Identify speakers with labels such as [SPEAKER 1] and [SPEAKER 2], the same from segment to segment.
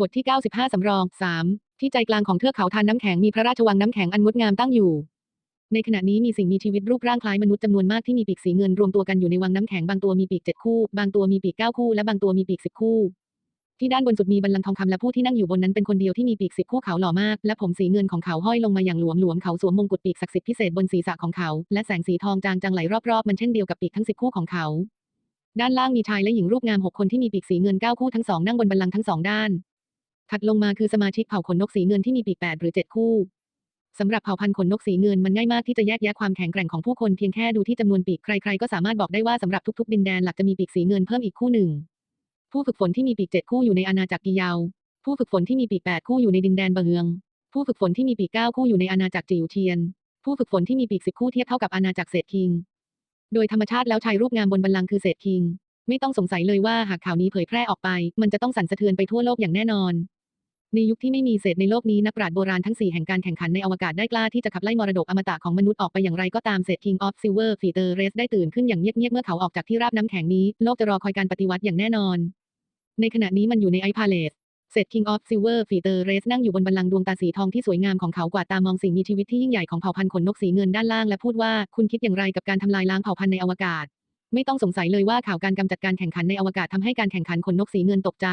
[SPEAKER 1] บทที่ 95 สำรอง 3 ที่ใจกลางของเทือกเขาทานน้ำแข็งมีพระราชวังน้ำแข็งอันงดงามตั้งอยู่ ในขณะนี้มีสิ่งมีชีวิตรูปร่างคล้ายมนุษย์จำนวนมากที่มีปีกสีเงินรวมตัวกันอยู่ในวังน้ำแข็งบางตัวมีปีกเจ็ดคู่ บางตัวมีปีกเก้าคู่และบางตัวมีปีกสิบคู่ ที่ด้านบนสุดมีบัลลังทองคำและผู้ที่นั่งอยู่บนนั้นเป็นคนเดียวที่มีปีกสิบคู่เขาหล่อมากและผมสีเงินของเขาห้อยลงมาอย่างหลวมหลวมๆเขาสวมมงกุฎปีกศักดิ์สิทธิ์พิเศษบนศีรษะของเขาและแสงสีทองจางจังไหลรอบๆมันเช่นเดียวกับปีกทั้งสิบคู่ของเขาด้านล่างมีชายและหญิงรูปงามหกคนที่มีปีกสีเงินเก้าคู่ทั้งสองนั่งบนบัลลังก์ทั้งสองด้าน ถัดลงมาคือสมาชิกเผ่าขนนกสีเงินที่มีปีกแปดหรือเจ็ดคู่สำหรับเผ่าพันธุ์ขนนกสีเงินมันง่ายมากที่จะแยกแยะความแข็งแกร่งของผู้คนเพียงแค่ดูที่จำนวนปีกใคร ๆ ก็สามารถบอกได้ว่าสำหรับทุกๆดินแดนหลักจะมีปีกสีเงินเพิ่มอีกคู่หนึ่ง ผู้ฝึกฝนที่มีปีกเจ็ดคู่อยู่ในอาณาจักรกิเยาผู้ฝึกฝนที่มีปีกแปดคู่อยู่ในดินแดนบะเบือง ผู้ฝึกฝนที่มีปีกเก้าคู่อยู่ในอาณาจักรจิ๋วเทียน ผู้ฝึกฝนที่มีปีกสิบคู่เทียบเท่ากับอาณาจักรเศษคิง โดยธรรมชาติแล้วชายรูปงามบนบัลลังก์คือเศษคิง ไม่ต้องสงสัยเลยว่าหากข่าวนี้เผยแพร่ออกไป มันจะต้องสั่นสะเทือนไปทั่วโลกอย่างแน่นอน ในยุคที่ไม่มีเศษในโลกนี้นักปราชญ์โบราณทั้งสี่แห่งการแข่งขันในอวกาศได้กล้าที่จะขับไล่มรดกอมตะของมนุษย์ออกไปอย่างไรก็ตามเศษ King of Silver Feather Race ได้ตื่นขึ้นอย่างเงียบๆเมื่อเขาออกจากที่ราบน้ำแข็งนี้ โลกจะรอคอยการปฏิวัติอย่างแน่นอน ในขณะนี้มันอยู่ในไอพาเลสเศษ King of Silver Feather Race นั่งอยู่บนบัลลังก์ดวงตาสีทองที่สวยงามของเขากวาดตามองสิ่งมีชีวิตที่ยิ่งใหญ่ของเผ่าพันธุ์ขนนกสีเงินด้านล่างและพูดว่าคุณคิดอย่างไรกับการทำลายล้างเผ่าพันธุ์ในอวกาศ ไม่ต้องสงสัยเลยว่าข่าวการกำจัดการแข่งขันในอวกาศทำให้การแข่งขันขนนกสีเงินตกใจ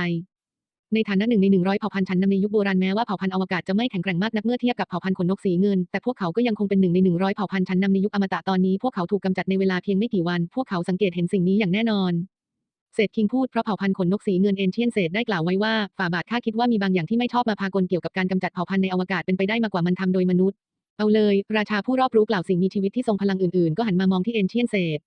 [SPEAKER 1] ในฐานะหนึ่งในหนึ่งร้อยเผ่าพันธุ์ชั้นนำในยุคโบราณแม้ว่าเผ่าพันธุ์อวกาศจะไม่แข็งแกร่งมากนักเมื่อเทียบกับเผ่าพันธุ์ขนนกสีเงิน แต่พวกเขาก็ยังคงเป็นหนึ่งในหนึ่งร้อยเผ่าพันธุ์ชั้นนำในยุคอมตะตอนนี้พวกเขาถูกกำจัดในเวลาเพียงไม่กี่วัน พวกเขาสังเกตเห็นสิ่งนี้อย่างแน่นอนเศษคิงพูดเพราะเผ่าพันธุ์ขนนกสีเงินเอนเชียนเศษได้กล่าวไว้ว่าฝ่าบาทข้าคิดว่ามีบางอย่างที่ไม่ชอบมาพากลเกี่ยวกับการกำจัดเผ่าพันธุ์ในอวกาศเป็นไปได้มากกว่ามันทำโดยมนุษย์ เอาเลย ราชาผู้รอบรู้กล่าวสิ่งมีชีวิตที่ทรงพลังอื่นๆ ก็หันมามองที่เอนเชียนเศษ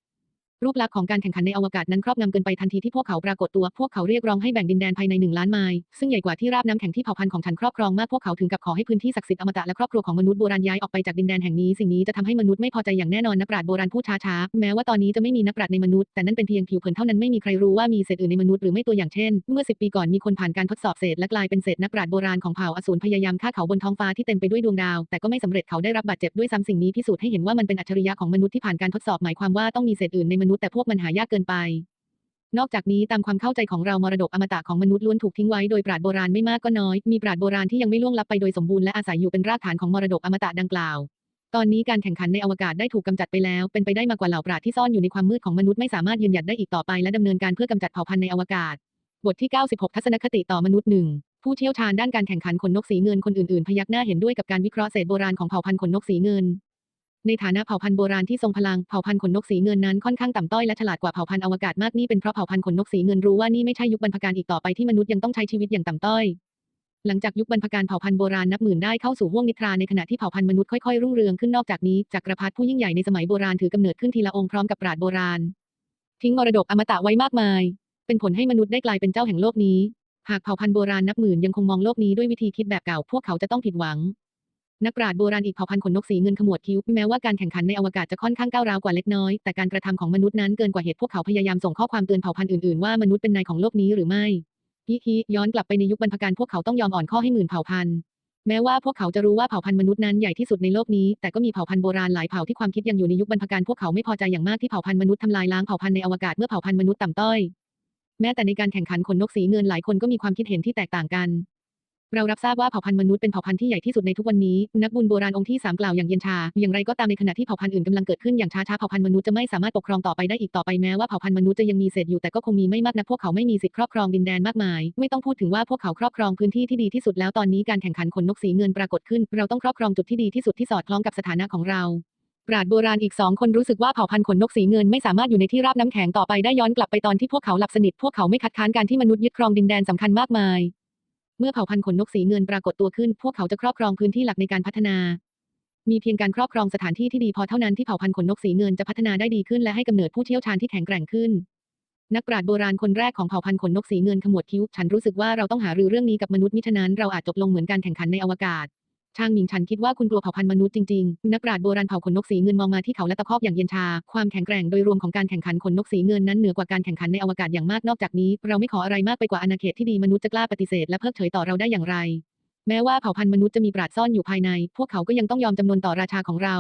[SPEAKER 1] รูปลักษณ์ของการแข่งขันในอวกาศนั้นครอบงำเกินไปทันทีที่พวกเขาปรากฏตัว พวกเขาเรียกร้องให้แบ่งดินแดนภายในหนึ่งล้านไมล์ซึ่งใหญ่กว่าที่ราบน้ำแข็งที่เผ่าพันธุ์ของฉันครอบครองมากพวกเขาถึงกับขอให้พื้นที่ศักดิ์สิทธิ์อมตะและครอบครัวของมนุษย์โบราณย้ายออกไปจากดินแดนแห่งนี้สิ่งนี้จะทำให้มนุษย์ไม่พอใจอย่างแน่นอนนักปราชญ์โบราณพูดช้าๆแม้ว่าตอนนี้จะไม่มีนักปราชญ์ในมนุษย์แต่นั่นเป็นเพียงผิวเผินเท่านั้นไม่มีใครรู้ว่ามีเศษอื่นในมนุษย์หรือไม่ตัวอย่างเช่น เมื่อ 10 ปีก่อนมีคนผ่านการทดสอบเศษและกลายเป็นเศษนักปราชญ์โบราณของเผ่าอสูรพยายามฆ่าเขาบนท้องฟ้าที่เต็มไปด้วยดวงดาวแต่ก็ไม่สำเร็จเขาได้รับบาดเจ็บด้วยซ้ำสิ่งนี้พิสูจน์ให้เห็นว่ามันเป็นอัจฉริยะของมนุษย์ที่ผ่านการทดสอบหมายความว่าต้องมีเศษอื่นในมนุษย์แต่พวกมันหายากเกินไป นอกจากนี้ตามความเข้าใจของเรามรดกอมตะของมนุษย์ล้วนถูกทิ้งไว้โดยปราชญ์โบราณไม่มากก็น้อย มีปราชญ์โบราณที่ยังไม่ล่วงลับไปโดยสมบูรณ์และอาศัยอยู่เป็นรากฐานของมรดกอมตะดังกล่าว ตอนนี้การแข่งขันในอวกาศได้ถูกกำจัดไปแล้ว เป็นไปได้มากกว่าเหล่าปราชญ์ที่ซ่อนอยู่ในความมืดของมนุษย์ไม่สามารถยืนหยัดได้อีกต่อไปและดำเนินการเพื่อกำจัดเผ่าพันธุ์ในอวกาศ บทที่ 96 ทัศนคติต่อมนุษย์หนึ่งผู้เชี่ยวชาญด้านการแข่งขันขนนกสีเงินคนอื่นๆ พยักหน้าเห็นด้วยกับการวิเคราะห์เศษโบราณของเผ่าพันธุ์ขนนกสีเงิน ในฐานะเผ่าพันธุ์โบราณที่ทรงพลัง เผ่าพันธุ์ขนนกสีเงินนั้นค่อนข้างต่ำต้อยและฉลาดกว่าเผ่าพันธุ์อวกาศมากนี่เป็นเพราะเผ่าพันธุ์ขนนกสีเงินรู้ว่านี่ไม่ใช่ยุคบรรพการอีกต่อไปที่มนุษย์ยังต้องใช้ชีวิตอย่างต่ำต้อย หลังจากยุคบรรพการเผ่าพันธุ์โบราณนับหมื่นได้เข้าสู่ห้วงนิทราในขณะที่เผ่าพันธุ์มนุษย์ค่อยๆรุ่งเรืองขึ้นนอกจากนี้จักรพรรดิผู้ยิ่งใหญ่ในสมัยโบราณถือกำเนิดขึ้นทีละองค์พร้อมกับปราชญ์โบราณ ทิ้งมรดกอมตะไว้มากมาย เป็นผลให้มนุษย์ได้กลายเป็นเจ้าแห่งโลกนี้หากเผ่าพันธุ์โบราณนับหมื่นยังคงมองโลกนี้ด้วยวิธีคิดแบบเก่าพวกเขาจะต้องผิดหวัง นักปราชญ์โบราณอีกเผ่าพันธุ์ขนนกสีเงินขมวดคิ้ว แม้ว่าการแข่งขันในอวกาศจะค่อนข้างก้าวร้าวกว่าเล็กน้อย แต่การกระทำของมนุษย์นั้นเกินกว่าเหตุพวกเขาพยายามส่งข้อความเตือนเผ่าพันธุ์อื่นๆว่ามนุษย์เป็นนายของโลกนี้หรือไม่ฮิฮิย้อนกลับไปในยุคบรรพการพวกเขาต้องยอมอ่อนข้อให้หมื่นเผ่าพันธุ์แม้ว่าพวกเขาจะรู้ว่าเผ่าพันธุ์มนุษย์นั้นใหญ่ที่สุดในโลกนี้ แต่ก็มีเผ่าพันธุ์โบราณหลายเผ่าที่ความคิดยังอยู่ในยุคบรรพการพวกเขาไม่พอใจอย่างมากที่เผ่าพันธุ์มนุษย์ทำลายล้างเผ่าพันธุ์ในอวกาศเมื่อเผ่าพันธุ์มนุษย์ต่ำต้อย แม้แต่ในการแข่งขันขนนกสีเงินหลายคนก็มีความคิดเห็นที่แตกต่างกัน เรารับทราบว่าเผ่าพันธุ์มนุษย์เป็นเผ่าพันธุ์ที่ใหญ่ที่สุดในทุกวันนี้ นักบุญโบราณองค์ที่สามกล่าวอย่างเย็นชา อย่างไรก็ตามในขณะที่เผ่าพันธุ์อื่นกำลังเกิดขึ้นอย่างช้าๆเผ่าพันธุ์มนุษย์จะไม่สามารถปกครองต่อไปได้อีกต่อไปแม้ว่าเผ่าพันธุ์มนุษย์จะยังมีเศษอยู่แต่ก็คงมีไม่มากนะพวกเขาไม่มีสิทธิครอบครองดินแดนมากมาย ไม่ต้องพูดถึงว่าพวกเขาครอบครองพื้นที่ที่ดีที่สุดแล้วตอนนี้การแข่งขันขนนกสีเงินปรากฏขึ้น เราต้องครอบครองจุดที่ดีที่สุดที่สอดคล้องกับสถานะของเราปราชญ์โบราณอีกสองคนรู้สึกว่าเผ่าพันธุ์ขนนกสีเงินไม่สามารถอยู่ในที่ราบน้ำแข็งต่อไปได้ย้อนกลับไปตอนที่พวกเขาหลับสนิทพวกเขาไม่คัดค้านการที่มนุษย์ยึดครองดินแดนสำคัญมากมาย เมื่อเผ่าพันธุ์ขนนกสีเงินปรากฏตัวขึ้น พวกเขาจะครอบครองพื้นที่หลักในการพัฒนา มีเพียงการครอบครองสถานที่ที่ดีพอเท่านั้นที่เผ่าพันธุ์ขนนกสีเงินจะพัฒนาได้ดีขึ้นและให้กำเนิดผู้เชี่ยวชาญที่แข็งแกร่งขึ้น นักปราชญ์โบราณคนแรกของเผ่าพันธุ์ขนนกสีเงินขมวดคิ้ว ฉันรู้สึกว่าเราต้องหารือเรื่องนี้กับมนุษย์มิฉะนั้นเราอาจจบลงเหมือนการแข่งขันในอวกาศ ช่างหมิงฉันคิดว่าคุณกลัวเผ่าพันธุ์มนุษย์จริงๆ นักปราชญ์โบราณเผ่าขนนกสีเงินมองมาที่เขาและตะคอกอย่างเย็นชา ความแข็งแกร่งโดยรวมของการแข่งขันขนนกสีเงินนั้นเหนือกว่าการแข่งขันในอวกาศอย่างมากนอกจากนี้ เราไม่ขออะไรมากไปกว่าอาณาเขตที่ดีมนุษย์จะกล้าปฏิเสธและเพิกเฉยต่อเราได้อย่างไร แม้ว่าเผ่าพันธุ์มนุษย์จะมีปราดซ่อนอยู่ภายใน พวกเขาก็ยังต้องยอมจำนนต่อราชาของเรา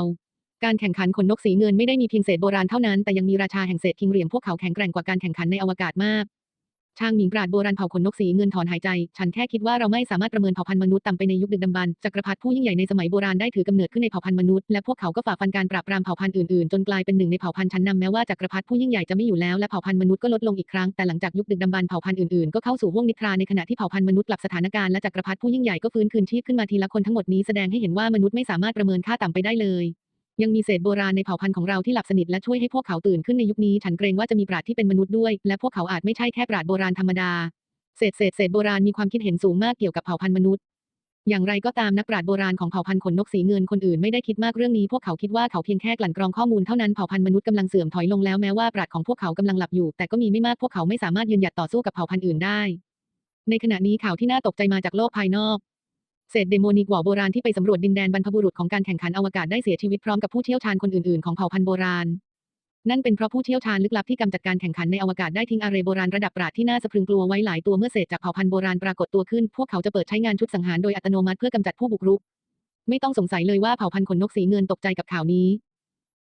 [SPEAKER 1] การแข่งขันขนนกสีเงินไม่ได้มีเพียงเศษโบราณเท่านั้นแต่ยังมีราชาแห่งเศษคิงเหลี่ยมพวกเขาแข็งแกร่งกว่าการแข่งขันในอวกาศมาก ชางหมิงปราดโบราณเผ่าขนนกสีเงินถอนหายใจ ฉันแค่คิดว่าเราไม่สามารถประเมินเผ่าพันธุ์มนุษย์ต่ำไปในยุคดึกดำบรรพ์จักรพรรดิผู้ยิ่งใหญ่ในสมัยโบราณได้ถือกำเนิดขึ้นในเผ่าพันธุ์มนุษย์และพวกเขาก็ฝ่าฟันการปราบปรามเผ่าพันธุ์อื่นๆ จนกลายเป็นหนึ่งในเผ่าพันธุ์ชั้นนำแม้ว่าจักรพรรดิผู้ยิ่งใหญ่จะไม่อยู่แล้วและเผ่าพันธุ์มนุษย์ก็ลดลงอีกครั้งแต่หลังจากยุคดึกดำบรรพ์เผ่าพันธุ์อื่นๆก็เข้าสู่ห้วงนิทราในขณะที่เผ่าพันธุ์มนุษย์กลับสถานการณ์และจักรพรรดิผู้ยิ่งใหญ่ก็ฟื้นคืนชีพขึ้นมาทีละคนทั้งหมดนี้แสดงให้เห็นว่ามนุษย์ไม่สามารถประเมินค่าต่ำไปได้เลย ยังมีเศษโบราณในเผ่าพันธุ์ของเราที่หลับสนิทและช่วยให้พวกเขาตื่นขึ้นในยุคนี้ ฉันเกรงว่าจะมีปราดที่เป็นมนุษย์ด้วย และพวกเขาอาจไม่ใช่แค่ปราดโบราณธรรมดา เศษเศษเศษโบราณมีความคิดเห็นสูงมากเกี่ยวกับเผ่าพันธุ์มนุษย์ อย่างไรก็ตามนักปราชญ์โบราณของเผ่าพันธุ์ขนนกสีเงินคนอื่นไม่ได้คิดมากเรื่องนี้ พวกเขาคิดว่าเขาเพียงแค่กลั่นกรองข้อมูลเท่านั้น เผ่าพันธุ์มนุษย์กำลังเสื่อมถอยลงแล้วแม้ว่าปราชญ์ของพวกเขากำลังหลับอยู่ แต่ก็มีไม่มากพวกเขาไม่สามารถยืนหยัดต่อสู้กับเผ่าพันธุ์อื่นได้ ในขณะนี้ข่าวที่น่าตกใจมาจากโลกภายนอก เศษเดโมนิกวอโบราณที่ไปสำรวจดินแดนบรรพบุรุษของการแข่งขันอวกาศได้เสียชีวิตพร้อมกับผู้เชี่ยวชาญคนอื่นๆของเผ่าพันธุ์โบราณ นั่นเป็นเพราะผู้เชี่ยวชาญลึกลับที่กำจัดการแข่งขันในอวกาศได้ทิ้งอาเรโบราณระดับปราดที่น่าสะพรึงกลัวไว้หลายตัวเมื่อเศษจากเผ่าพันธุ์โบราณปรากฏตัวขึ้น พวกเขาจะเปิดใช้งานชุดสังหารโดยอัตโนมัติเพื่อกำจัดผู้บุกรุก ไม่ต้องสงสัยเลยว่าเผ่าพันธุ์ขนนกสีเงินตกใจกับข่าวนี้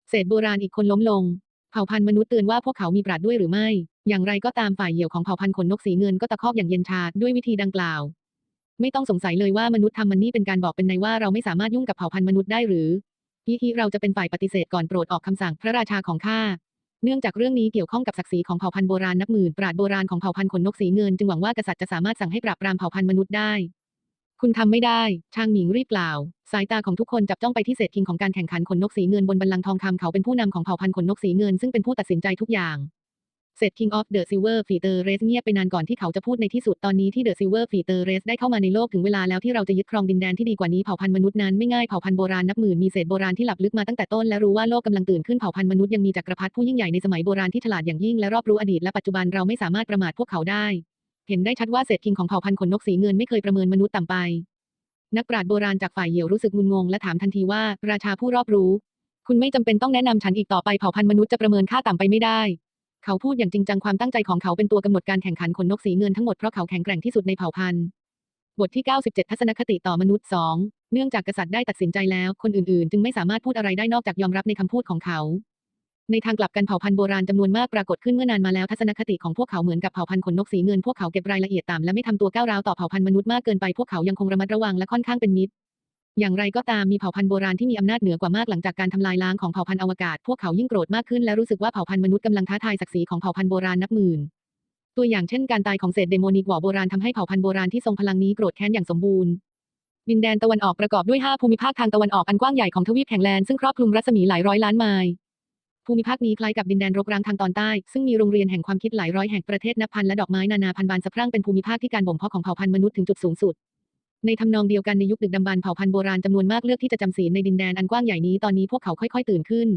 [SPEAKER 1] เศษโบราณอีกคนล้มลงเผ่าพันธุ์มนุษย์เตือนว่าพวกเขามีปราดด้วยหรือไม่ อย่างไรก็ตามฝ่ายเหยี่ยวของเผ่าพันธุ์ขนนกสีเงินก็ตะคอกอย่างเย็นชาด้วยวิธีดังกล่าว ไม่ต้องสงสัยเลยว่ามนุษย์ทำมันนี่เป็นการบอกเป็นในว่าเราไม่สามารถยุ่งกับเผ่าพันธุ์มนุษย์ได้หรือฮิฮิเราจะเป็นฝ่ายปฏิเสธก่อนโปรดออกคำสั่งพระราชาของข้าเนื่องจากเรื่องนี้เกี่ยวข้องกับศักดิ์ศรีของเผ่าพันธุ์โบราณนับหมื่นปราดโบราณของเผ่าพันธุ์ขนนกสีเงินจึงหวังว่ากษัตริย์จะสามารถสั่งให้ปราบปรามเผ่าพันธุ์มนุษย์ได้ คุณทำไม่ได้ชางหมิงรีบกล่าว สายตาของทุกคนจับจ้องไปที่เศษคิงของการแข่งขันขนนกสีเงินบนบัลลังก์ทองคำเขาเป็นผู้นำของเผ่าพันธุ์ขนนกสีเงินซึ่งเป็นผู้ตัดสินใจทุกอย่าง เศษ King of the Silver Feather Race เงียบไปนานก่อนที่เขาจะพูดในที่สุดตอนนี้ที่ The Silver Feather Race ได้เข้ามาในโลกถึงเวลาแล้วที่เราจะยึดครองดินแดนที่ดีกว่านี้เผ่าพันธุ์มนุษย์นั้นไม่ง่ายเผ่าพันธุ์โบราณนับหมื่นมีเศษโบราณที่หลับลึกมาตั้งแต่ต้นและรู้ว่าโลกกำลังตื่นขึ้นเผ่าพันธุ์มนุษย์ยังมีจักรพรรดิผู้ยิ่งใหญ่ในสมัยโบราณที่ฉลาดอย่างยิ่งและรอบรู้อดีตและปัจจุบันเราไม่สามารถประมาทพวกเขาได้ เห็นได้ชัดว่าเศษคิงของเผ่าพันธุ์ขนนกสีเงินไม่เคยประเมินมนุษย์ต่ำไปนักปราชญ์โบราณจากฝ่ายเหยี่ยวรู้สึกงุนงงและถามทันทีว่า ราชาผู้รอบรู้ คุณไม่จำเป็นต้องแนะนำฉันอีกต่อไปเผ่าพันธุ์มนุษย์จะประเมินค่าต่ำไปไม่ได้ เขาพูดอย่างจริงจังความตั้งใจของเขาเป็นตัวกำหนดการแข่งขันขนนกสีเงินทั้งหมดเพราะเขาแข็งแกร่งที่สุดในเผ่าพันธุ์ บทที่ 97 ทัศนคติต่อมนุษย์ 2 เนื่องจากกษัตริย์ได้ตัดสินใจแล้ว คนอื่นๆ จึงไม่สามารถพูดอะไรได้นอกจากยอมรับในคำพูดของเขา ในทางกลับกันเผ่าพันธุ์โบราณจำนวนมากปรากฏขึ้นเมื่อนานมาแล้วทัศนคติของพวกเขาเหมือนกับเผ่าพันธุ์ขนนกสีเงินพวกเขาเก็บรายละเอียดต่ำและไม่ทำตัวก้าวร้าวต่อเผ่าพันธุ์มนุษย์มากเกินไปพวกเขายังคงระมัดระวังและค่อนข้างเป็นมิตร อย่างไรก็ตามมีเผ่าพันธุ์โบราณที่มีอำนาจเหนือกว่ามากหลังจากการทำลายล้างของเผ่าพันธุ์อวกาศพวกเขายิ่งโกรธมากขึ้นและรู้สึกว่าเผ่าพันธุ์มนุษย์กำลังท้าทายศักดิ์ศรีของเผ่าพันธุ์โบราณนับหมื่น ตัวอย่างเช่นการตายของเศษเดโมนิกวอโบราณทำให้เผ่าพันธุ์โบราณที่ทรงพลังนี้โกรธแค้นอย่างสมบูรณ์ดินแดนตะวันออกประกอบด้วย 5 ภูมิภาคทางตะวันออกอันกว้างใหญ่ของทวีปแห่งแลนด์ซึ่งครอบคลุมรัศมีหลายร้อยล้านไมล์ภูมิภาคนี้คล้ายกับดินแดนรกร้างทางตอนใต้ ซึ่งมีโรงเรียนแห่งความคิดหลายร้อยแห่งประเทศนับพันและดอกไม้นานาพันบานสะพรั่งเป็นภูมิภาคที่การบ่มเพาะของเผ่าพันธุ์มนุษย์ถึงจุดสูงสุด ในทำนองเดียวกันในยุคดึกดำบรรพ์เผ่าพันธุ์โบราณจำนวนมากเลือกที่จะจำศีลในดินแดนอันกว้างใหญ่นี้ตอนนี้พวกเขาค่อยๆตื่นขึ้น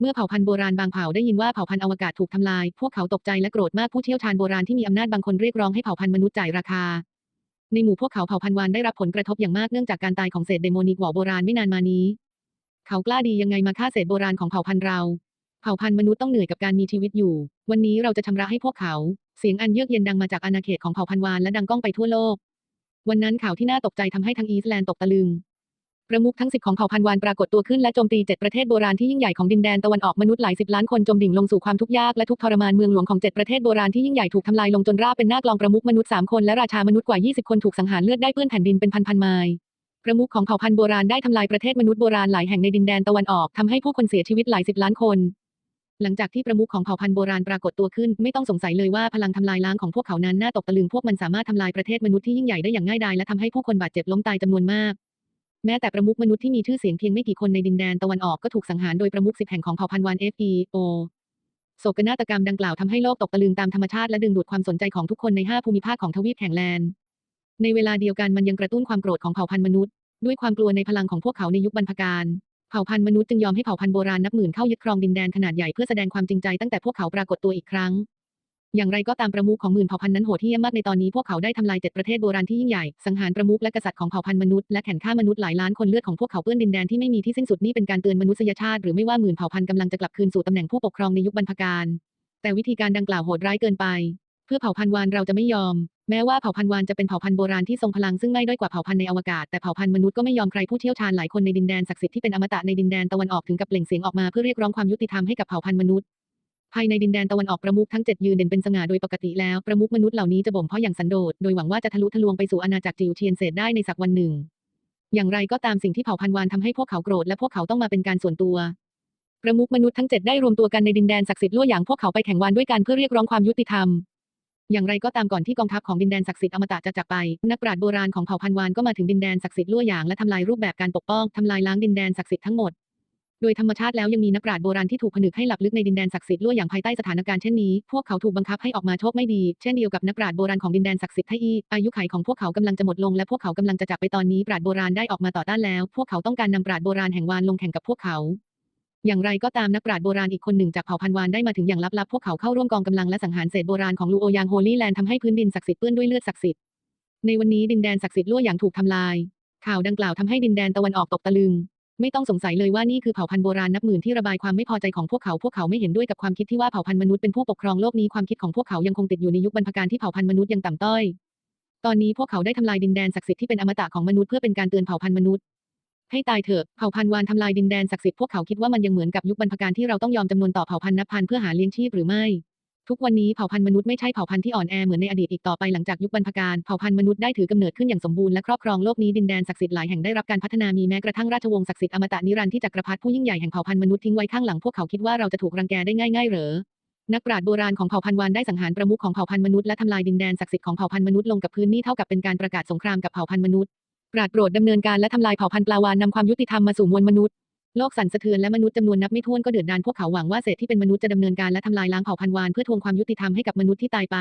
[SPEAKER 1] เมื่อเผ่าพันธุ์โบราณบางเผ่าได้ยินว่าเผ่าพันธุ์อวกาศถูกทำลาย พวกเขาตกใจและโกรธมากผู้เชี่ยวชาญโบราณที่มีอำนาจบางคนเรียกร้องให้เผ่าพันธุ์มนุษย์จ่ายราคา ในหมู่พวกเขาเผ่าพันธุ์วานได้รับผลกระทบอย่างมากเนื่องจากการตายของเศษเดโมนิกวอโบราณไม่นานมานี้ เขากล้าดียังไงมาฆ่าเศษโบราณของเผ่าพันธุ์เราเผ่าพันธุ์มนุษย์ต้องเหนื่อยกับการมีชีวิตอยู่ วันนี้เราจะชำระให้พวกเขา เสียงอันเยือกเย็นดังมาจากอาณาเขตของเผ่าพันธุ์วานและดังก้องไปทั่วโลก วันนั้นข่าวที่น่าตกใจทำให้ทั้งอีสแลนด์ตกตะลึง ประมุขทั้งสิบของเผ่าพันธุ์วานปรากฏตัวขึ้นและโจมตีเจ็ดประเทศโบราณที่ยิ่งใหญ่ของดินแดนตะวันออกมนุษย์หลายสิบล้านคนจมดิ่งลงสู่ความทุกข์ยากและทุกทรมานเมืองหลวงของเจ็ดประเทศโบราณที่ยิ่งใหญ่ถูกทำลายลงจนราบเป็นหน้ากลองประมุขมนุษย์สามคนและราชามนุษย์กว่า 20 คนถูกสังหารเลือดได้เปื้อนแผ่นดินเป็นพันๆไมล์ประมุขของเผ่าพันธุ์โบราณได้ทำลายประเทศมนุษย์โบราณหลายแห่งในดินแดนตะวันออกทำให้ผู้คนเสียชีวิตหลายสิบล้านคน หลังจากที่ประมุขของเผ่าพันธุ์โบราณปรากฏตัวขึ้น ไม่ต้องสงสัยเลยว่าพลังทำลายล้างของพวกเขานั้นน่าตกตะลึงพวกมันสามารถทำลายประเทศมนุษย์ที่ยิ่งใหญ่ได้อย่างง่ายดายและทำให้ผู้คนบาดเจ็บล้มตายจำนวนมากแม้แต่ประมุขมนุษย์ที่มีชื่อเสียงเพียงไม่กี่คนในดินแดนตะวันออกก็ถูกสังหารโดยประมุขสิบแห่งของเผ่าพันธุ์วาน FEO โอโศกนาฏกรรมดังกล่าวทำให้โลกตกตะลึงตามธรรมชาติและดึงดูดความสนใจของทุกคนในห้าภูมิภาคของทวีปแห่งแลนด์ในเวลาเดียวกันมันยังกระตุ้นความโกรธของเผ่าพันธุ์มนุษย์ ด้วยความกลัวในพลังของพวกเขาในยุคบรรพกาล เผ่าพันธุ์มนุษย์จึงยอมให้เผ่าพันธุ์โบราณนับหมื่นเข้ายึดครองดินแดนขนาดใหญ่เพื่อแสดงความจริงใจตั้งแต่พวกเขาปรากฏตัวอีกครั้ง อย่างไรก็ตามประมุขของหมื่นเผ่าพันธุ์นั้นโหดเหี้ยมมากในตอนนี้พวกเขาได้ทำลายเจ็ดประเทศโบราณที่ยิ่งใหญ่ สังหารประมุขและกษัตริย์ของเผ่าพันธุ์มนุษย์และแข่นฆ่ามนุษย์หลายล้านคนเลือดของพวกเขาเปื้อนดินแดนที่ไม่มีที่สิ้นสุดนี่เป็นการเตือนมนุษยชาติหรือไม่ว่าหมื่นเผ่าพันธุ์กำลังจะกลับคืนสู่ตำแหน่งผู้ปกครองในยุคบรรพกาลแต่วิธีการดังกล่าวโหดร้ายเกินไป เพื่อเผ่าพันธุ์วานเราจะไม่ยอม แม้ว่าเผ่าพันธุ์วานจะเป็นเผ่าพันธุ์โบราณที่ทรงพลังซึ่งไม่ด้อยกว่าเผ่าพันธุ์ในอวกาศแต่เผ่าพันธุ์มนุษย์ก็ไม่ยอมใครผู้เชี่ยวชาญหลายคนในดินแดนศักดิ์สิทธิ์ที่เป็นอมตะในดินแดนตะวันออกถึงกับเปล่งเสียงออกมาเพื่อเรียกร้องความยุติธรรมให้กับเผ่าพันธุ์มนุษย์ภายในดินแดนตะวันออกประมุขทั้งเจ็ดยืนเด่นเป็นสง่าโดยปกติแล้วประมุขมนุษย์เหล่านี้จะบ่มเพาะอย่างสันโดษโดยหวังว่าจะทะลุทะลวงไปสู่อาณาจักรจิวเทียนเศษได้ในสักวันหนึ่ง อย่างไรก็ตามสิ่งที่เผ่าพันธุ์วานทำให้พวกเขาโกรธและพวกเขาต้องมาเป็นการส่วนตัว ประมุขมนุษย์ทั้งเจ็ดได้รวมตัวกันในดินแดนศักดิ์สิทธิ์ล่วหยางพวกเขาไปแข่งวานด้วยกันเพื่อเรียกร้องความยุติธรรม อย่างไรก็ตามก่อนที่กองทัพของดินแดนศักดิ์สิทธิ์อมตะจะจากไป นักปราชญ์โบราณของเผ่าพันธุ์วานก็มาถึงดินแดนศักดิ์สิทธิ์ลั่วหยางและทำลายรูปแบบการปกป้องทำลายล้างดินแดนศักดิ์สิทธิ์ทั้งหมดโดยธรรมชาติแล้วยังมีนักปราชญ์โบราณที่ถูกผนึกให้หลับลึกในดินแดนศักดิ์สิทธิ์ลั่วหยางภายใต้สถานการณ์เช่นนี้ พวกเขาถูกบังคับให้ออกมาโชคไม่ดี เช่นเดียวกับนักปราชญ์โบราณของดินแดนศักดิ์สิทธิ์ไทอีอายุขัยของพวกเขากำลังจะหมดลงและพวกเขากำลังจะจากไปตอนนี้ปราชญ์โบราณได้ออกมาต่อต้านแล้ว พวกเขาต้องการนำปราชญ์โบราณแห่งวานลงแข่งกับพวกเขา อย่างไรก็ตามนักปราชญ์โบราณอีกคนหนึ่งจากเผ่าพันธุ์วานได้มาถึงอย่างลับๆ พวกเขาเข้าร่วมกองกำลังและสังหารเศษโบราณของลูโอยางโฮลี่แลนด์ทำให้พื้นดินศักดิ์สิทธิ์เปื้อนด้วยเลือดศักดิ์สิทธิ์ ในวันนี้ดินแดนศักดิ์สิทธิ์ลั่วอย่างถูกทำลาย ข่าวดังกล่าวทำให้ดินแดนตะวันออกตกตะลึง ไม่ต้องสงสัยเลยว่านี่คือเผ่าพันธุ์โบราณนับหมื่นที่ระบายความไม่พอใจของพวกเขา พวกเขาไม่เห็นด้วยกับความคิดที่ว่าเผ่าพันธุ์มนุษย์เป็นผู้ปกครองโลกนี้ ความคิดของพวกเขายังคงติดอยู่ในยุคบรรพกาลที่เผ่าพันธุ์มนุษย์ยังต่ำต้อย ตอนนี้พวกเขาได้ทำลายดินแดนศักดิ์สิทธิ์ที่เป็นอมตะของมนุษย์เพื่อเป็นการเตือนเผ่าพันธุ์มนุษย์ ให้ตายเถอะ เผ่าพันธุ์วานทำลายดินแดนศักดิ์สิทธิ์พวกเขาคิดว่ามันยังเหมือนกับยุคบรรพกาลที่เราต้องยอมจำนวนต่อเผ่าพันธุ์นับพันเพื่อหาเลี้ยงชีพหรือไม่ ทุกวันนี้เผ่าพันธุ์มนุษย์ไม่ใช่เผ่าพันธุ์ที่อ่อนแอเหมือนในอดีตอีกต่อไปหลังจากยุคบรรพกาลเผ่าพันธุ์มนุษย์ได้ถือกำเนิดขึ้นอย่างสมบูรณ์และครอบครองโลกนี้ดินแดนศักดิ์สิทธิ์หลายแห่งได้รับการพัฒนามีแม้กระทั่งราชวงศ์ศักดิ์สิทธิ์อมตะนิรันดร์ที่จักรพรรดิผู้ยิ่งใหญ่แห่งเผ่าพันธุ์มนุษย์ทิ้งไว้ข้างหลังพวกเขาคิดว่าเราจะถูกรังแกได้ง่ายๆหรอนักปราชญ์โบราณของเผ่าพันธุ์วานได้สังหารประมุขของเผ่าพันธุ์มนุษย์และทำลายดินแดนศักดิ์สิทธิ์ของเผ่าพันธุ์มนุษย์ลงกับพื้นนี่เท่ากับเป็นการประกาศสงครามกับเผ่าพันธุ์มนุษย์ ปราดโปรดดำเนินการและทำลายเผ่าพันธุ์ปลาวานนำความยุติธรรมมาสู่มวลมนุษย์ โลกสั่นสะเทือนและมนุษย์จำนวนนับไม่ถ้วนก็เดือดดาลพวกเขาหวังว่าเศษที่เป็นมนุษย์จะดำเนินการและทำลายล้างเผ่าพันธุ์วานเพื่อทวงความยุติธรรมให้กับมนุษย์ที่ตายไป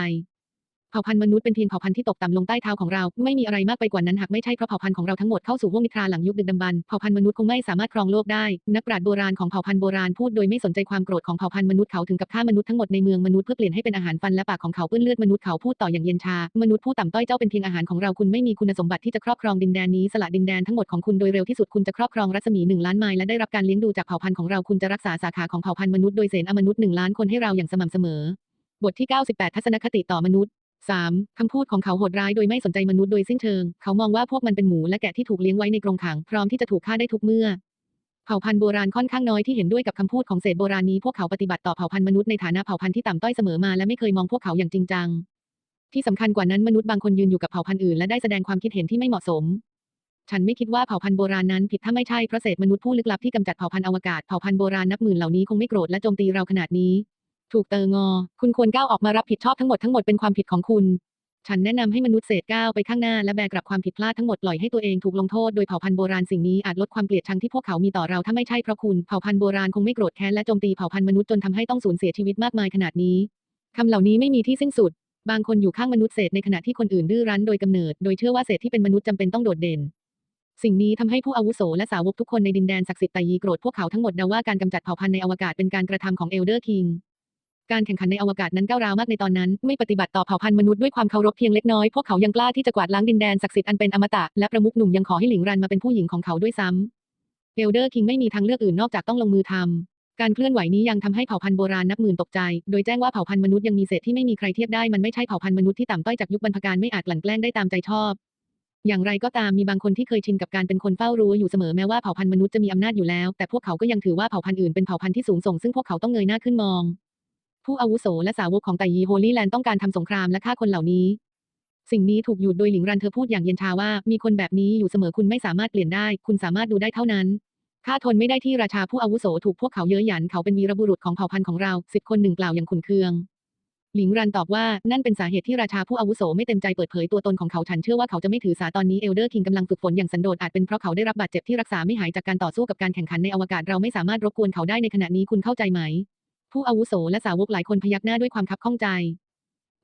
[SPEAKER 1] เผ่าพันธุ์มนุษย์เป็นเพียงเผ่าพันธุ์ที่ตกต่ำลงใต้เท้าของเรา ไม่มีอะไรมากไปกว่านั้นหากไม่ใช่เพราะเผ่าพันธุ์ของเราทั้งหมดเข้าสู่ห้วงนิทราหลังยุคดึกดำบรรพ์เผ่าพันธุ์มนุษย์คงไม่สามารถครองโลกได้ นักปราชญ์โบราณของเผ่าพันธุ์โบราณพูดโดยไม่สนใจความโกรธของเผ่าพันธุ์มนุษย์เขาถึงกับฆ่ามนุษย์ทั้งหมดในเมืองมนุษย์เพื่อเปลี่ยนให้เป็นอาหารฟันและปากของเขาเปื้อนเลือดมนุษย์เขาพูดต่ออย่างเย็นชามนุษย์ผู้ต่ำต้อยเจ้าเป็นเพียงอาหารของเราคุณไม่มีคุณสมบัติที่จะครอบครองดินแดนนี้สละดินแดนทั้งหมดของคุณโดยเร็วที่สุดคุณจะครอบครองรัศมีหนึ่งล้านไมล์และได้รับการเลี้ยงดูจากเผ่าพันธุ์ของเราคุณจะรักษาสาขาของเผ่าพันธุ์มนุษย์โดยเสนอมนุษย์หนึ่งล้านคนให้เราอย่างสม่ำเสมอบทที่ 98 ทัศนคติต่อมนุษย์ 3. คำพูดของเขาโหดร้ายโดยไม่สนใจมนุษย์โดยสิ้นเชิง เขามองว่าพวกมันเป็นหมูและแกะที่ถูกเลี้ยงไว้ในกรงขัง พร้อมที่จะถูกฆ่าได้ทุกเมื่อ เผ่าพันธุ์โบราณค่อนข้างน้อยที่เห็นด้วยกับคำพูดของเศษโบราณนี้พวกเขาปฏิบัติต่อเผ่าพันธุ์มนุษย์ในฐานะเผ่าพันธุ์ที่ต่ำต้อยเสมอมาและไม่เคยมองพวกเขาอย่างจริงจัง ที่สำคัญกว่านั้นมนุษย์บางคนยืนอยู่กับเผ่าพันธุ์อื่นและได้แสดงความคิดเห็นที่ไม่เหมาะสม ฉันไม่คิดว่าเผ่าพันธุ์โบราณนั้นผิดถ้าไม่ใช่เพราะเศษมนุษย์ผู้ลึกลับที่กำจัดเผ่าพันธุ์อวกาศเผ่าพันธุ์โบราณนับหมื่นเหล่านี้คงไม่โกรธและโจมตีเราขนาดนี้ ถูกเตองอ คุณควรก้าวออกมารับผิดชอบทั้งหมดทั้งหมดเป็นความผิดของคุณ ฉันแนะนำให้มนุษย์เศษก้าวไปข้างหน้าและแบกรับความผิดพลาดทั้งหมดปล่อยให้ตัวเองถูกลงโทษโดยเผ่าพันธุ์โบราณสิ่งนี้อาจลดความเกลียดชังที่พวกเขามีต่อเราถ้าไม่ใช่เพราะคุณเผ่าพันธุ์โบราณคงไม่โกรธแค้นและโจมตีเผ่าพันธุ์มนุษย์จนทำให้ต้องสูญเสียชีวิตมากมายขนาดนี้คำเหล่านี้ไม่มีที่สิ้นสุด บางคนอยู่ข้างมนุษย์เศษในขณะที่คนอื่นดื้อรั้นโดยกำเนิดโดยเชื่อว่าเศษที่เป็นมนุษย์จำเป็นต้องโดดเด่นสิ่งนี้ทำให้ผู้อาวุโสและสาวกทุกคนในดินแดนศักดิ์สิทธิ์ไตยีโกรธพวกเขาทั้งหมดเดาว่าการกำจัดเผ่าพันธุ์ในอวกาศเป็นการกระทำของเอลเดอร์คิง การแข่งขันในอวกาศนั้นก้าวร้าวมากในตอนนั้น ไม่ปฏิบัติต่อเผ่าพันธุ์มนุษย์ด้วยความเคารพเพียงเล็กน้อย พวกเขายังกล้าที่จะกวาดล้างดินแดนศักดิ์สิทธิ์อันเป็นอมตะ และประมุขหนุ่มยังขอให้หลิงรันมาเป็นผู้หญิงของเขาด้วยซ้ำเอลเดอร์คิงไม่มีทางเลือกอื่นนอกจากต้องลงมือทำการเคลื่อนไหวนี้ยังทำให้เผ่าพันธุ์โบราณนับหมื่นตกใจ โดยแจ้งว่าเผ่าพันธุ์มนุษย์ยังมีเศษที่ไม่มีใครเทียบได้ มันไม่ใช่เผ่าพันธุ์มนุษย์ที่ต่ำต้อยจากยุคบรรพกาลไม่อาจกลั่นแกล้งได้ตามใจชอบ อย่างไรก็ตามมีบางคนที่เคยชินกับการเป็นคนเฝ้ารู้อยู่เสมอแม้ว่าเผ่าพันธุ์มนุษย์จะมีอำนาจอยู่แล้ว แต่พวกเขาก็ยังถือว่าเผ่าพันธุ์อื่นเป็นเผ่าพันธุ์ที่สูงส่งซึ่งพวกเขาต้องเงยหน้าขึ้นมอง ผู้อาวุโสและสาวกของไตยีโฮลี่แลนด์ต้องการทำสงครามและฆ่าคนเหล่านี้ สิ่งนี้ถูกหยุดโดยหลิงรันเธอพูดอย่างเย็นชาว่า มีคนแบบนี้อยู่เสมอคุณไม่สามารถเปลี่ยนได้ คุณสามารถดูได้เท่านั้นข้าทนไม่ได้ที่ราชาผู้อาวุโสถูกพวกเขาเย้ยหยันเขาเป็นวีรบุรุษของเผ่าพันธุ์ของเราสิทธิ์คนหนึ่งกล่าวอย่างขุนเคืองหลิงรันตอบว่านั่นเป็นสาเหตุที่ราชาผู้อาวุโสไม่เต็มใจเปิดเผยตัวตนของเขาฉันเชื่อว่าเขาจะไม่ถือสาตอนนี้เอลเดอร์คิงกำลังฝึกฝนอย่างสันโดษอาจเป็นเพราะเขาได้รับบาดเจ็บที่รักษาไม่หายจากการต่อสู้กับการแข่งขันในอวกาศเราไม่สามารถรบกวนเขาได้ในขณะนี้คุณเข้าใจไหม ผู้อาวุโสและสาวกหลายคนพยักหน้าด้วยความคับข้องใจ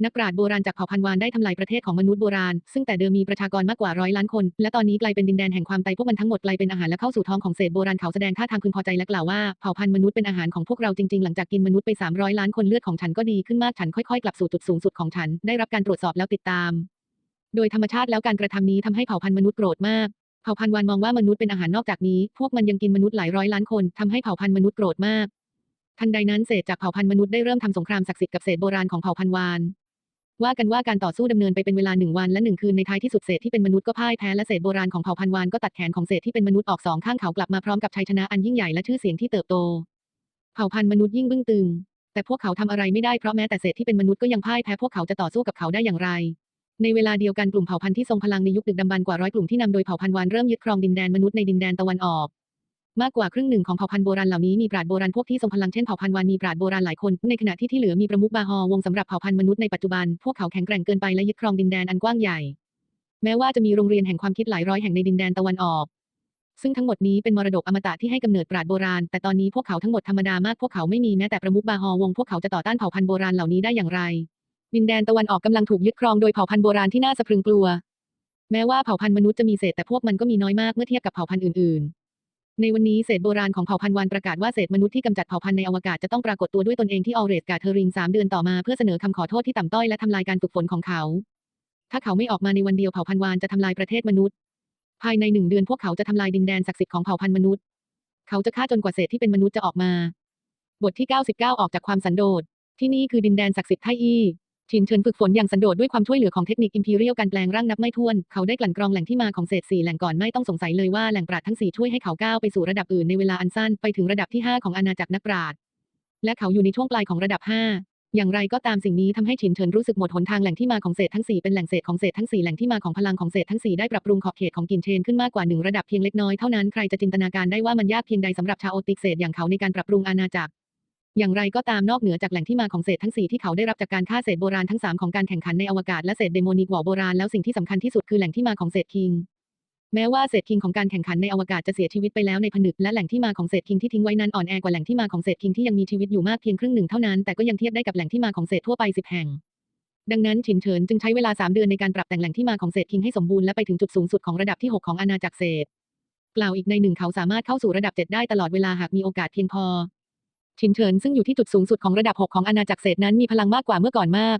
[SPEAKER 1] นักปราชญ์โบราณจากเผ่าพันธุ์วานได้ทำลายประเทศของมนุษย์โบราณ ซึ่งแต่เดิมมีประชากรมากกว่าร้อยล้านคน และตอนนี้กลายเป็นดินแดนแห่งความตายพวกมันทั้งหมดกลายเป็นอาหารและเข้าสู่ท้องของเศษโบราณเขาแสดงท่าทางพึงพอใจและกล่าวว่าเผ่าพันธุ์มนุษย์เป็นอาหารของพวกเราจริงๆ หลังจากกินมนุษย์ไป 300 ล้านคนเลือดของฉันก็ดีขึ้นมากฉันค่อยๆกลับสู่จุดสูงสุดของฉันได้รับการตรวจสอบแล้วติดตาม โดยธรรมชาติแล้วการกระทำนี้ทำให้เผ่าพันธุ์มนุษย์โกรธมากเผ่าพันธุ์วานมองว่ามนุษย์เป็นอาหารนอกจากนี้ พวกมันยังกินมนุษย์หลายร้อยล้านคนทำให้เผ่าพันธุ์มนุษย์โกรธมาก ทันใดนั้นเศษจากเผ่าพันธุ์มนุษย์ได้เริ่มทำสงครามศักดิ์สิทธิ์กับเศษโบราณของเผ่าพันธุ์วาน ว่ากันว่าการต่อสู้ดำเนินไปเป็นเวลาหนึ่งวันและหนึ่งคืนในท้ายที่สุดเศษที่เป็นมนุษย์ก็พ่ายแพ้และเศษโบราณของเผ่าพันธุ์วานก็ตัดแขนของเศษที่เป็นมนุษย์ออกสองข้างเขากลับมาพร้อมกับชัยชนะอันยิ่งใหญ่และชื่อเสียงที่เติบโต เผ่าพันธุ์มนุษย์ยิ่งบึ้งตึง แต่พวกเขาทำอะไรไม่ได้เพราะแม้แต่เศษที่เป็นมนุษย์ก็ยังพ่ายแพ้พวกเขาจะต่อสู้กับเขาได้อย่างไรในเวลาเดียวกันกลุ่มเผ่าพันธุ์ที่ทรงพลังในยุคดึกดำบรรพ์กว่าร้อยกลุ่มที่นำโดยเผ่าพันธุ์วานเริ่มยึดครองดินแดนมนุษย์ในดินแดนตะวันออก มากกว่าครึ่งหนึ่งของเผ่าพันธุ์โบราณเหล่านี้มีปราชญ์โบราณพวกที่ทรงพลังเช่นเผ่าพันธุ์วานมีปราชญ์โบราณหลายคน ในขณะที่ที่เหลือมีประมุขบาฮอวงสำหรับเผ่าพันธุ์มนุษย์ในปัจจุบัน พวกเขาแข็งแกร่งเกินไปและยึดครองดินแดนอันกว้างใหญ่ แม้ว่าจะมีโรงเรียนแห่งความคิดหลายร้อยแห่งในดินแดนตะวันออก ซึ่งทั้งหมดนี้เป็นมรดกอมตะที่ให้กำเนิดปราชญ์โบราณ แต่ตอนนี้พวกเขาทั้งหมดธรรมดามากพวกเขาไม่มีแม้แต่ประมุขบาฮอวงพวกเขาจะต่อต้านเผ่าพันธุ์โบราณเหล่านี้ได้อย่างไร ดินแดนตะวันออกกำลังถูกยึดครองโดยเผ่าพันธุ์โบราณที่น่าสะพรึงกลัว แม้ว่าเผ่าพันธุ์มนุษย์จะมีเศษแต่พวกมันก็มีน้อยมากเมื่อเทียบกับเผ่าพันธุ์อื่นๆ ในวันนี้เศษโบราณของเผ่าพันธุ์วานประกาศว่าเศษมนุษย์ที่กำจัดเผ่าพันธุ์ในอวกาศจะต้องปรากฏตัวด้วยตนเองที่ออเรสกาเทอริงสามเดือนต่อมาเพื่อเสนอคำขอโทษที่ต่ำต้อยและทำลายการฝึกฝนของเขา ถ้าเขาไม่ออกมาในวันเดียวเผ่าพันธุ์วานจะทำลายประเทศมนุษย์ ภายในหนึ่งเดือนพวกเขาจะทำลายดินแดนศักดิ์สิทธิ์ของเผ่าพันธุ์มนุษย์ เขาจะฆ่าจนกว่าเศษที่เป็นมนุษย์จะออกมา บทที่ 99 ออกจากความสันโดษที่นี่คือดินแดนศักดิ์สิทธิ์ไทอี้ ชินเฉินฝึกฝนอย่างสันโดษด้วยความช่วยเหลือของเทคนิคอิมพีเรียลการแปลงร่างนับไม่ถ้วน เขาได้กลั่นกรองแหล่งที่มาของเศษสี่แหล่งก่อนไม่ต้องสงสัยเลยว่าแหล่งปราดทั้งสี่ช่วยให้เขาก้าวไปสู่ระดับอื่นในเวลาอันสั้นไปถึงระดับที่ 5 ของอาณาจักรนักปราชญ์และเขาอยู่ในช่วงปลายของระดับ 5 อย่างไรก็ตามสิ่งนี้ทำให้ฉินเฉินรู้สึกหมดหนทางแหล่งที่มาของเศษทั้งสี่เป็นแหล่งเศษของเศษทั้งสี่แหล่งที่มาของพลังของเศษทั้งสี่ได้ปรับปรุงขอบเขตของกินเชนขึ้นมากกว่าหนึ่งระดับเพียงเล็กน้อยเท่านั้นใครจะจินตนาการได้ว่ามันยากเพียงใดสำหรับชาวโอติกเศษอย่างเขาในการปรับปรุงอาณาจักร อย่างไรก็ตามนอกเหนือจากแหล่งที่มาของเศษทั้งสี่ที่เขาได้รับจากการฆ่าเศษโบราณทั้งสามของการแข่งขันในอวกาศและเศษเดโมนิกวอโบราณแล้วสิ่งที่สำคัญที่สุดคือแหล่งที่มาของเศษคิง แม้ว่าเศษคิงของการแข่งขันในอวกาศจะเสียชีวิตไปแล้วในผนึกและแหล่งที่มาของเศษคิงที่ทิ้งไว้นั้นอ่อนแอกว่าแหล่งที่มาของเศษคิงที่ยังมีชีวิตอยู่มากเพียงครึ่งหนึ่งเท่านั้นแต่ก็ยังเทียบได้กับแหล่งที่มาของเศษทั่วไปสิบแห่งดังนั้นฉินเฉินจึงใช้เวลา 3 เดือนในการปรับแต่งแหล่งที่มาของเศษคิงให้สมบูรณ์และไปถึงจุดสูงสุดของระดับที่ 6 ของอาณาจักรเศษ กล่าวอีกในหนึ่งเขาสามารถเข้าสู่ระดับ 7 ได้ตลอดเวลาหากมีโอกาสเพียงพอ ฉินเฉินซึ่งอยู่ที่จุดสูงสุดของระดับ 6 ของอาณาจักรเศษนั้นมีพลังมากกว่าเมื่อก่อนมาก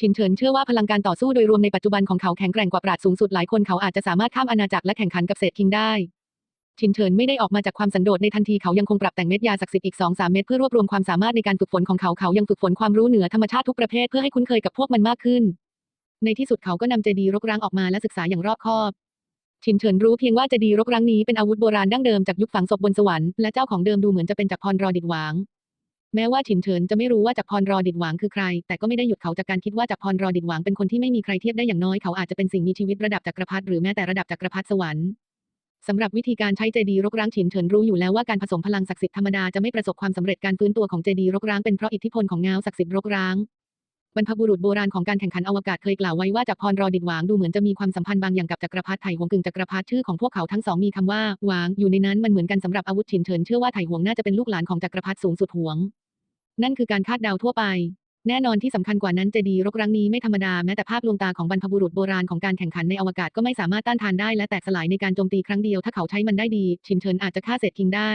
[SPEAKER 1] ฉินเฉินเชื่อว่าพลังการต่อสู้โดยรวมในปัจจุบันของเขาแข็งแกร่งกว่าปราดสูงสุดหลายคนเขาอาจจะสามารถข้ามอาณาจักรและแข่งขันกับเศษคิงได้ฉินเฉินไม่ได้ออกมาจากความสันโดษในทันทีเขายังคงปรับแต่งเม็ดยาศักดิ์สิทธิ์อีก2-3เม็ดเพื่อรวบรวมความสามารถในการฝึกฝนของเขาเขายังฝึกฝนความรู้เหนือธรรมชาติทุกประเภทเพื่อให้คุ้นเคยกับพวกมันมากขึ้น ในที่สุดเขาก็นำเจดีย์รกร้างออกมาและศึกษาอย่างรอบคอบ ฉินเฉินรู้เพียงว่าเจดีรกร้งนี้เป็นอาวุธโบราณดั้งเดิมจากยุคฝังศพบนสวรรค์และเจ้าของเดิมดูเหมือนจะเป็นจักรพรรอดิดหวาง แม้ว่าฉินเฉินจะไม่รู้ว่าจักรพรรอดิดหวางคือใคร แต่ก็ไม่ได้หยุดเขาจากการคิดว่าจักรพรรอดิดหวางเป็นคนที่ไม่มีใครเทียบได้อย่างน้อยเขาอาจจะเป็นสิ่งมีชีวิตระดับจักรพรรดิหรือแม้แต่ระดับจักรพรรดิสวรรค์สำหรับวิธีการใช้เจดีรกร้างฉินเฉินรู้อยู่แล้วว่าการผสมพลังศักดิ์สิทธิ์ธรรมดาจะไม่ประสบความสำเร็จการฟื้นตัวของเจดีรกร้างเป็นเพราะอิทธิพลของเงาศักดิ์สิทธิ์รกร้าง บรรพบุรุษโบราณของการแข่งขันอวกาศเคยกล่าวไว้ว่าจักรพรรอดิดหวางดูเหมือนจะมีความสัมพันธ์บางอย่างกับจักรพรรดิไถหวงกึ่งจักรพรรดิชื่อของพวกเขาทั้งสองมีคำว่าหวางอยู่ในนั้นมันเหมือนกันสำหรับอาวุธฉินเฉินเชื่อว่าไถหวงน่าจะเป็นลูกหลานของจักรพรรดิสูงสุดหวง นั่นคือการคาดเดาทั่วไป แน่นอนที่สำคัญกว่านั้นเจดีรกร้างนี้ไม่ธรรมดาแม้แต่ภาพลวงตาของบรรพบุรุษโบราณของการแข่งขันในอวกาศก็ไม่สามารถต้านทานได้และแตกสลายในการโจมตีครั้งเดียวถ้าเขาใช้มันได้ดีชินเฉินอาจจะฆ่าเศษคิงได้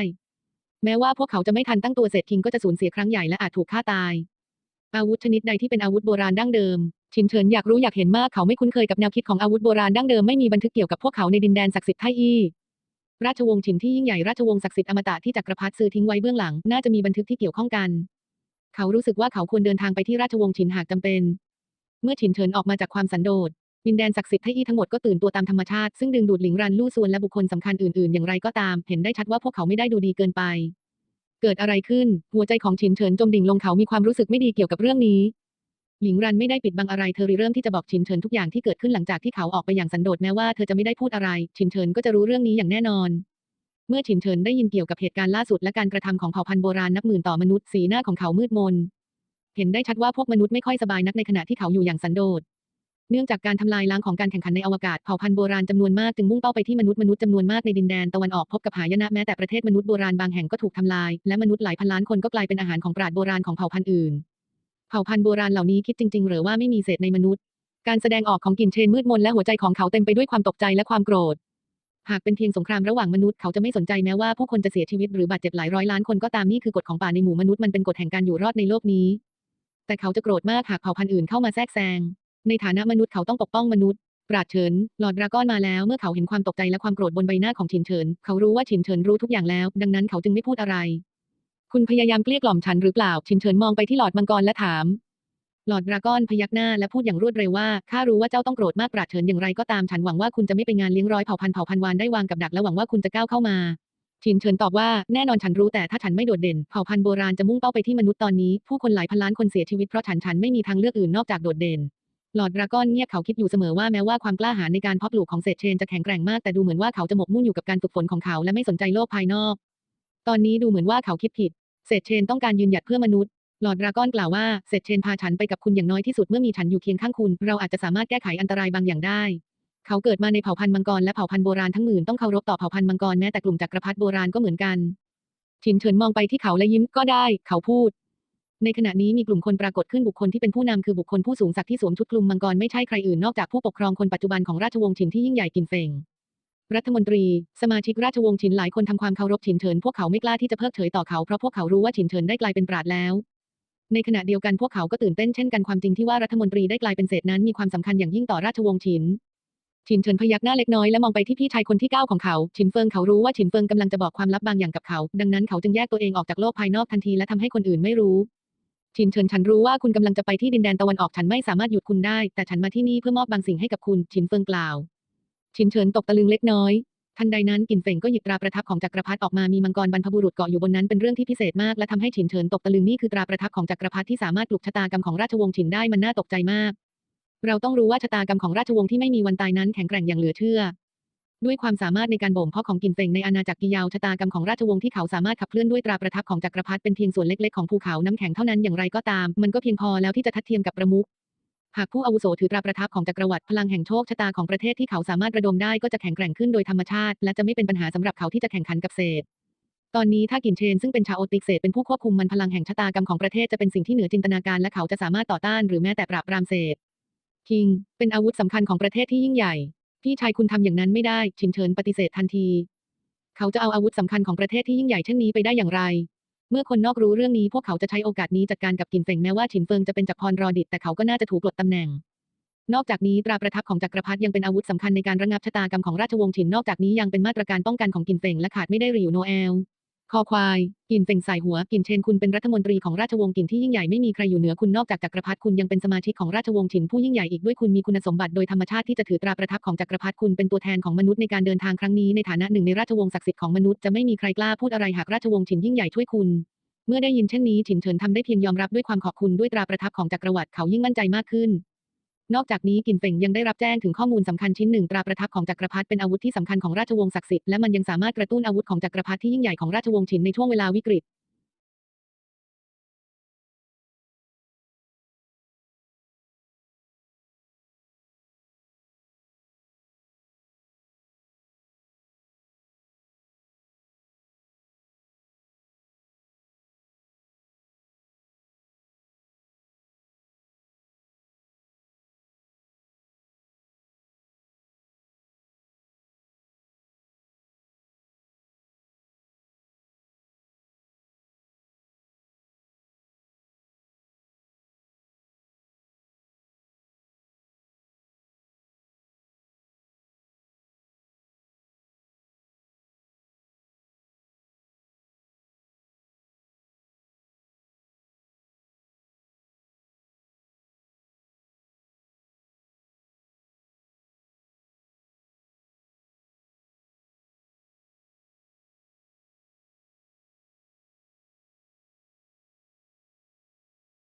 [SPEAKER 1] แม้ว่าพวกเขาจะไม่ทันตั้งตัวเศษคิงก็จะสูญเสียครั้งใหญ่และอาจถูกฆ่าตาย อาวุธชนิดใดที่เป็นอาวุธโบราณดั้งเดิม ชินเฉินอยากรู้อยากเห็นมากเขาไม่คุ้นเคยกับแนวคิดของอาวุธโบราณดั้งเดิมไม่มีบันทึกเกี่ยวกับพวกเขาในดินแดนศักดิ์สิทธิ์ไทอี้ราชวงศ์ฉินที่ยิ่งใหญ่ราชวงศ์ศักดิ์สิทธิ์อมตะที่จักรพรรดิซื้อทิ้งไว้เบื้องหลัง น่าจะมีบันทึกที่เกี่ยวข้องกัน เขารู้สึกว่าเขาควรเดินทางไปที่ราชวงศ์ฉินหากจำเป็น เมื่อฉินเฉินออกมาจากความสันโดษดินแดนศักดิ์สิทธิ์ไทอี้ทั้งหมดก็ตื่นตัวตามธรรมชาติซึ่งดึงดูดหลิงรันลู่ซวนและบุคคลสำคัญอื่นๆ อย่างไรก็ตาม เห็นได้ชัดว่าพวกเขาไม่ได้ดูดีเกินไป เกิดอะไรขึ้น หัวใจของฉินเฉินจมดิ่งลงเขามีความรู้สึกไม่ดีเกี่ยวกับเรื่องนี้ หลิงรันไม่ได้ปิดบังอะไรเธอริเริ่มที่จะบอกฉินเฉินทุกอย่างที่เกิดขึ้นหลังจากที่เขาออกไปอย่างสันโดษแม้ว่าเธอจะไม่ได้พูดอะไร ฉินเฉินก็จะรู้เรื่องนี้อย่างแน่นอน เมื่อฉินเฉินได้ยินเกี่ยวกับเหตุการณ์ล่าสุดและการกระทำของเผ่าพันธุ์โบราณนับหมื่นต่อมนุษย์สีหน้าของเขามืดมน เห็นได้ชัดว่าพวกมนุษย์ไม่ค่อยสบายนักในขณะที่เขาอยู่อย่างสันโดษ เนื่องจากการทำลายล้างของการแข่งขันในอวกาศเผ่าพันธุ์โบราณจำนวนมากจึงมุ่งเป้าไปที่มนุษย์มนุษย์จำนวนมากในดินแดนตะวันออกพบกับหายนะแม้แต่ประเทศมนุษย์โบราณบางแห่งก็ถูกทำลาย และมนุษย์หลายพันล้านคนก็กลายเป็นอาหารของปราชญ์โบราณของเผ่าพันธุ์อื่น เผ่าพันธุ์โบราณเหล่านี้คิดจริง ๆ หรือว่าไม่มีเศษในมนุษย์ การแสดงออกของกลิ่นเชนมืดมนและหัวใจของเขาเต็มไปด้วยความตกใจและความโกรธ หากเป็นเพียงสงครามระหว่างมนุษย์เขาจะไม่สนใจแม้ว่าผู้คนจะเสียชีวิตหรือบาดเจ็บหลายร้อยล้านคนก็ตามนี่คือกฎของป่าในหมู่มนุษย์มันเป็นกฎแห่งการอยู่รอดในโลกนี้ แต่เขาจะโกรธมากหากเผ่าพันธุ์อื่นเข้ามาแทรกแซง ในฐานะมนุษย์เขาต้องปกป้องมนุษย์ปราดเฉิน หลอดดราก้อนมาแล้ว เมื่อเขาเห็นความตกใจและความโกรธบนใบหน้าของฉินเฉิน เขารู้ว่าฉินเฉินรู้ทุกอย่างแล้ว ดังนั้นเขาจึงไม่พูดอะไร คุณพยายามเกลี้ยกล่อมฉันหรือเปล่า ฉินเฉินมองไปที่หลอดมังกรและถาม หลอดดราก้อนพยักหน้าและพูดอย่างรวดเร็วว่า ข้ารู้ว่าเจ้าต้องโกรธมากปราดเฉินอย่างไรก็ตาม ฉันหวังว่าคุณจะไม่ไปงานเลี้ยงร้อยเผ่าพันธุ์เผ่าพันธุ์วานได้วางกับดักและหวังว่าคุณจะก้าวเข้ามาฉิฉินเฉินตอบว่า แน่นอนฉันรู้แต่ถ้าฉันไม่โดดเด่น เผ่าพันธุ์โบราณจะมุ่งเป้าไปที่มนุษย์ตอนนี้ ผู้คนหลายพันล้านคนเสียชีวิตเพราะฉัน ฉันไม่มีทางเลือกอื่นนอกจากโดดเด่น หลอดดราก้อนเงียบเขาคิดอยู่เสมอว่าแม้ว่าความกล้าหาญในการเพาะปลูกของเศษเชนจะแข็งแกร่งมากแต่ดูเหมือนว่าเขาจะหมกมุ่นอยู่กับการฝึกฝนของเขาและไม่สนใจโลกภายนอก ตอนนี้ดูเหมือนว่าเขาคิดผิด เศษเชนต้องการยืนหยัดเพื่อมนุษย์ หลอดดราก้อนกล่าวว่าเศษเชนพาฉันไปกับคุณอย่างน้อยที่สุดเมื่อมีฉันอยู่เคียงข้างคุณ เราอาจจะสามารถแก้ไขอันตรายบางอย่างได้ เขาเกิดมาในเผ่าพันธุ์มังกรและเผ่าพันธุ์โบราณทั้งหมื่นต้องเคารพต่อเผ่าพันธุ์มังกรแม้แต่กลุ่มจักรพรรดิโบราณก็เหมือนกันฉินเฉินมองไปที่เขาและยิ้มก็ได้ เขาพูด ในขณะนี้มีกลุ่มคนปรากฏขึ้นบุคคลที่เป็นผู้นำคือบุคคลผู้สูงศักดิ์ที่สวมชุดคลุมมังกรไม่ใช่ใครอื่นนอกจากผู้ปกครองคนปัจจุบันของราชวงศ์ฉินที่ยิ่งใหญ่กินเฟงรัฐมนตรี สมาชิกราชวงศ์ฉินหลายคนทำความเคารพฉินเฉินพวกเขาไม่กล้าที่จะเพิกเฉยต่อเขาเพราะพวกเขารู้ว่าฉินเฉินได้กลายเป็นปราดแล้วในขณะเดียวกันพวกเขาก็ตื่นเต้นเช่นกันความจริงที่ว่ารัฐมนตรีได้กลายเป็นเศษนั้นมีความสำคัญอย่างยิ่งต่อราชวงศ์ฉินฉินเฉินพยักหน้าเล็กน้อยและมองไปที่พี่ชายคนที่เก้าของเขาฉินเฟิงเขารู้ว่าฉินเฟิงกำลังจะบอกความลับบางอย่างกับเขา ดังนั้นเขาจึงแยกตัวเองออกจากโลกภายนอกทันทีและทำให้คนอื่นไม่รู้ ฉินเฉินฉันรู้ว่าคุณกำลังจะไปที่ดินแดนตะวันออกฉันไม่สามารถหยุดคุณได้ แต่ฉันมาที่นี่เพื่อมอบบางสิ่งให้กับคุณฉินเฟิงกล่าวฉินเฉินตกตะลึงเล็กน้อย ทันใดนั้นกินเฟงก็หยิบตราประทับของจักรพรรดิออกมามีมังกรบรรพบุรุษเกาะอยู่บนนั้นเป็นเรื่องที่พิเศษมากและทำให้ฉินเฉินตกตะลึงนี่คือตราประทับของจักรพรรดิที่สามารถปลุกชะตากรรมของราชวงศ์ฉินได้มันน่าตกใจมาก เราต้องรู้ว่าชะตากรรมของราชวงศ์ที่ไม่มีวันตายนั้นแข็งแกร่งอย่างเหลือเชื่อ ด้วยความสามารถในการบ่มเพาะของกินเฟงในอาณาจักรกิยาวชะตากรรมของราชวงศ์ที่เขาสามารถขับเคลื่อนด้วยตราประทับของจักรพรรดิเป็นเพียงส่วนเล็กๆของภูเขาน้ำแข็งเท่านั้นอย่างไรก็ตาม มันก็เพียงพอแล้วที่จะทัดเทียมกับประมุขหากผู้อาวุโสถือตราประทับของจักรวรรดิพลังแห่งโชคชะตาของประเทศที่เขาสามารถระดมได้ก็จะแข็งแกร่งขึ้นโดยธรรมชาติ และจะไม่เป็นปัญหาสำหรับเขาที่จะแข่งขันกับเศษ ตอนนี้ถ้ากินเชนซึ่งเป็นชาวโอติกเศษเป็นผู้ควบคุมมันพลังแห่งชะตากรรมของประเทศจะเป็นสิ่งที่เหนือจินตนาการและเขาจะสามารถต่อต้านหรือแม้แต่ปราบปรามเศษคิงเป็นอาวุธสำคัญของประเทศที่ยิ่งใหญ่ พี่ชายคุณทำอย่างนั้นไม่ได้ชินเฉินปฏิเสธทันที เขาจะเอาอาวุธสำคัญของประเทศที่ยิ่งใหญ่เช่นนี้ไปได้อย่างไร เมื่อคนนอกรู้เรื่องนี้พวกเขาจะใช้โอกาสนี้จัดการกับกินเฟงแม้ว่าฉินเฟิงจะเป็นจักรพรรอดิตแต่เขาก็น่าจะถูกปลดตำแหน่ง นอกจากนี้ตราประทับของจักรพรรดิยังเป็นอาวุธสำคัญในการระงับชะตากรรมของราชวงศ์ฉินนอกจากนี้ยังเป็นมาตรการป้องกันของกินเฟงและขาดไม่ได้หริวโนแอล คอควาย กินเฟงสายหัว กินเชนคุณเป็นรัฐมนตรีของราชวงศ์กินที่ยิ่งใหญ่ไม่มีใครอยู่เหนือคุณนอกจากจักรพรรดิคุณยังเป็นสมาชิกของราชวงศ์ฉินผู้ยิ่งใหญ่อีกด้วยคุณมีคุณสมบัติโดยธรรมชาติที่จะถือตราประทับของจักรพรรดิคุณเป็นตัวแทนของมนุษย์ในการเดินทางครั้งนี้ในฐานะหนึ่งในราชวงศ์ศักดิ์สิทธิ์ของมนุษย์จะไม่มีใครกล้าพูดอะไรหากราชวงศ์ฉินยิ่งใหญ่ช่วยคุณเมื่อได้ยินเช่นนี้ฉินเฉินทำได้เพียงยอมรับด้วยความขอบคุณด้วยตราประทับของจักรวรรดิเขายิ่งมั่นใจมากขึ้น นอกจากนี้กินเฟงยังได้รับแจ้งถึงข้อมูลสำคัญชิ้นหนึ่งตราประทับของจักรพรรดิเป็นอาวุธที่สำคัญของราชวงศ์ศักดิ์สิทธิ์และมันยังสามารถกระตุ้นอาวุธของจักรพรรดิที่ยิ่งใหญ่ของราชวงศ์ฉินในช่วงเวลาวิกฤต